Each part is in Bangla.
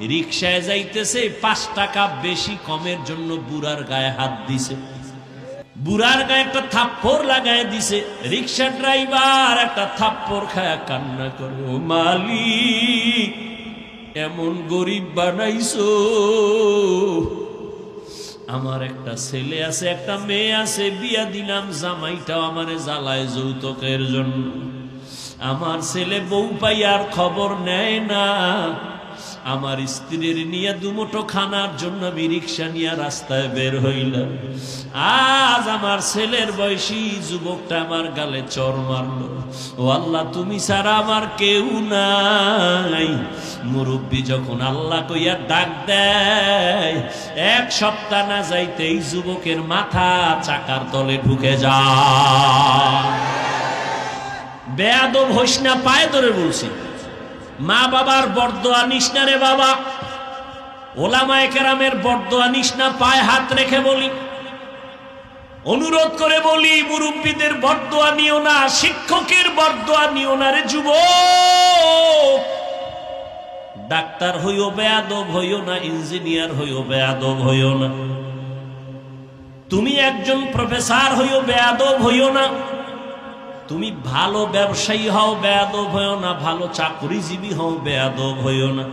রিক্সায় যাইতেছে, পাঁচ টাকা বেশি কমের জন্য বুড়ার গায়ে হাত দিছে। বুড়ার গায়ে একটা থাপ্পড় লাগায় দিছে। রিক্সা ড্রাইভার একটা থাপ্পড় খায়া কান্না করে, ও মালিক, এমন গরিব বানাইছো। আমার একটা ছেলে আছে, একটা মেয়ে আছে, বিয়া দিলাম জামাইটাও আমারে জ্বালায় যৌতুকের জন্য। আমার ছেলে বউ পাই আর খবর নেয় না। আমার স্ত্রীর নিয়ে দুমুটো খানার জন্য রিক্সা নিয়ে রাস্তায় বের হইলাম। আজ আমার ছেলের বয়সী যুবকটা আমার গালে চর মারলো। ও আল্লাহ, তুমি ছাড়া আমার কেউ নাই। মুরব্বী যখন আল্লাহ কইয়া ডাক দেয়, এক সপ্তাহ না যাইতে এই যুবকের মাথা চাকার তলে ঢুকে যায়। বেয়াদব হইস না, পায়ে ধরে বলছি। মা বাবার বরদোয়া নিস না রে বাবা। ওলামায় কেরামের বরদোয়া নিস না, পায়ে হাত রেখে বলি। অনুরোধ করে বলি, মুরব্বীদের বরদোয়া নিও না, শিক্ষকের বরদোয়া নিও না রে যুব ডাক্তার হইও বেয়াদব হইও না, ইঞ্জিনিয়ার হইও বেয়াদব হইও না। তুমি একজন প্রফেসর হইও, বেয়াদব হইও না। তুমি ভালো ব্যবসায়ী হও, বেয়াদব হইও না। ভালো চাকরিজীবী হও, বেয়াদব হইও না।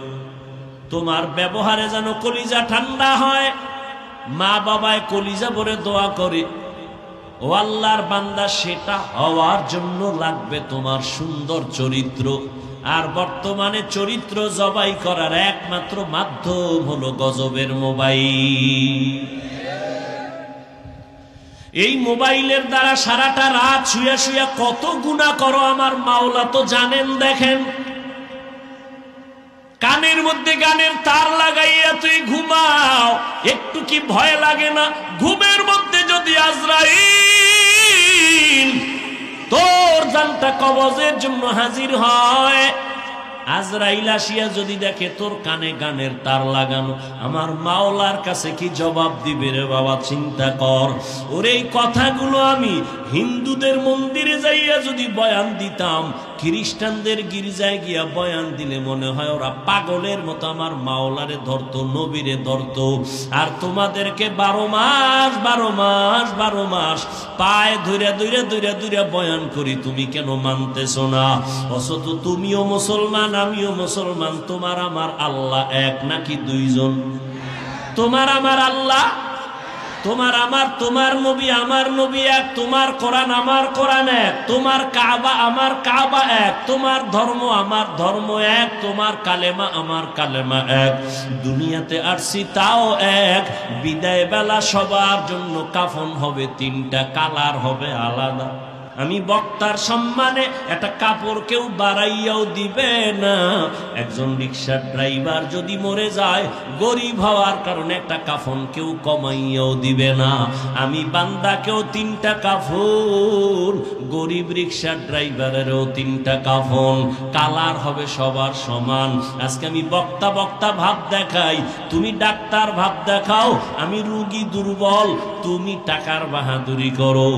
তোমার ব্যবহারে যেন কলিজা ঠান্ডা হয়, মা বাবায় কলিজা ভরে দোয়া করে। ও আল্লাহর বান্দা, সেটা হওয়ার জন্য লাগবে তোমার সুন্দর চরিত্র। আর বর্তমানে চরিত্র জবাই করার একমাত্র মাধ্যম হলো গজবের মোবাইল। এই মোবাইলের দ্বারা সারাটা রাত শুয়ে শুয়ে কত গুণা করো আমার মাওলা তো জানেন, দেখেন। কানের মধ্যে গানের তার লাগাইয়া তুই ঘুমাও, একটু কি ভয় লাগে না? ঘুমের মধ্যে যদি আজরাইল তোর জানটা কবজের জন্য হাজির হয় আজরাইল আসিয়া যদি দেখে তোর কানে গানের তার লাগানো, আমার মাওলার কাছে কি জবাব দিবে রে বাবা, চিন্তা কর। ওর এই কথাগুলো আমি হিন্দুদের মন্দিরে যাইয়া যদি বয়ান দিতাম খ্রিস্টানদের গির্জায় গিয়া বয়ান দিলে মনে হয় ওরা পাগলের মতো আমার মাওলারে ধরতো, নবীরে ধরতো। আর তোমাদেরকে বারো মাস বারো মাস বারো মাস পায়ে ধরে ধরে ধরে ধরে বয়ান করি, তুমি কেন মানতেছ না? অথচ তুমিও মুসলমান, আমিও মুসলমান, তোমার আমার আল্লাহ এক নাকি দুইজন? তোমার আমার আল্লাহ তোমার আমার, তোমার নবী আমার নবী এক, তোমার কোরআন আমার কোরআন এক, তোমার কাবা আমার কাবা এক, তোমার ধর্ম আমার ধর্ম এক, তোমার কালেমা আমার কালেমা এক। দুনিয়াতে আসছি তাও এক বিদায় বেলা সবার জন্য কাফন হবে তিনটা, কালার হবে আলাদা। আমি বক্তার সম্মানে একটা কাপড় কেউ বাড়াইয়াও দিবে না। একজন রিক্সার ড্রাইভার যদি মরে যায়, গরিব হওয়ার কারণে একটা কাফন কেউ কমাইয়াও দিবে না। আমি বান্দাকেও তিনটা কাফন, গরিব রিক্সার ড্রাইভারেরও তিনটা কাফন। কালার হবে সবার সমান। আজকে আমি বক্তা বক্তা ভাব দেখাই, তুমি ডাক্তার ভাব দেখাও, আমি রুগী দুর্বল, তুমি টাকার বাহাদুরি করো।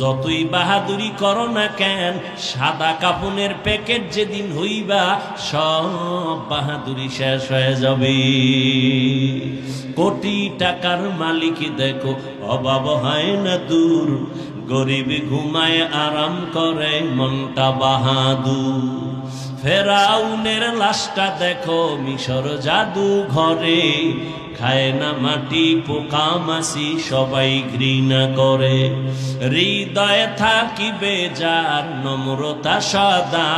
যতই বাহাদুরি করো না কেন? সাদা কাপনের প্যাকেট যেদিন হইবা, সব বাহাদুরি শেষ হয়ে যাবে। কোটি টাকার মালিক দেখো, অভাব হয় না দূর। গরিব ঘুমায়, আরাম করে, মনটা বাহাদুর। ফেরাউনের লাশটা দেখো, মিশর জাদু ঘরে খায় না মাটি পোকা মাসি সবাই ঘৃণা করে। হৃদয়ে থাকিবে যার নম্রতা সদা।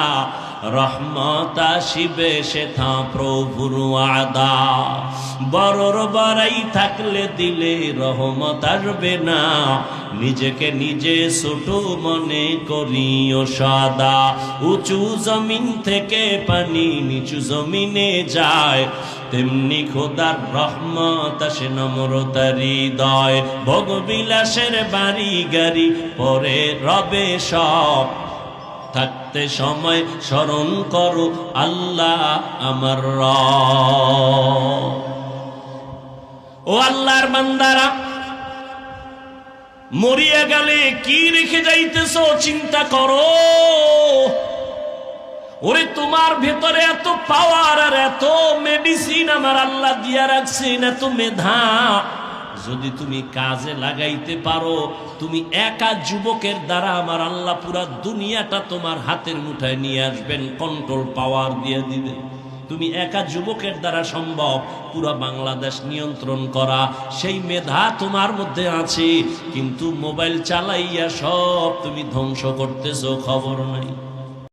রহমত আসিবে সেথা প্রভুর আদা বড়র বড়াই থাকলে দিলে রহমত আসবে না। নিজেকে নিজে ছোট মনে করিও সাদা। উঁচু জমিন থেকে পানি নিচু জমিনে যায়। তেমনি খোদার রহমত আসে নম্রতার হৃদয়। ভোগবিলাসের বাড়ি গাড়ি পরে রবে সব। থাকতে সময় স্মরণ করো, আল্লাহ আমার ও আল্লাহর বান্দারা, মরিয়া গেলে কি রেখে যাইতেছ চিন্তা করো। ওরে, তোমার ভেতরে এত পাওয়ার আর এত মেডিসিন আমার আল্লাহ দিয়া রাখছেন, এত মেধা। যদি তুমি কাজে লাগাইতে পারো, তুমি একা যুবকের দ্বারা আমার আল্লাহ পুরা দুনিয়াটা তোমার হাতের মুঠায় নিয়ে আসবেন কন্ট্রোল পাওয়ার দিয়ে দিবেন তুমি একা যুবকের দ্বারা সম্ভব, পুরো বাংলাদেশ নিয়ন্ত্রণ করা, সেই মেধা তোমার মধ্যে আছে, কিন্তু মোবাইল চালাইয়া সব তুমি ধ্বংস করতেছ, খবর নাই।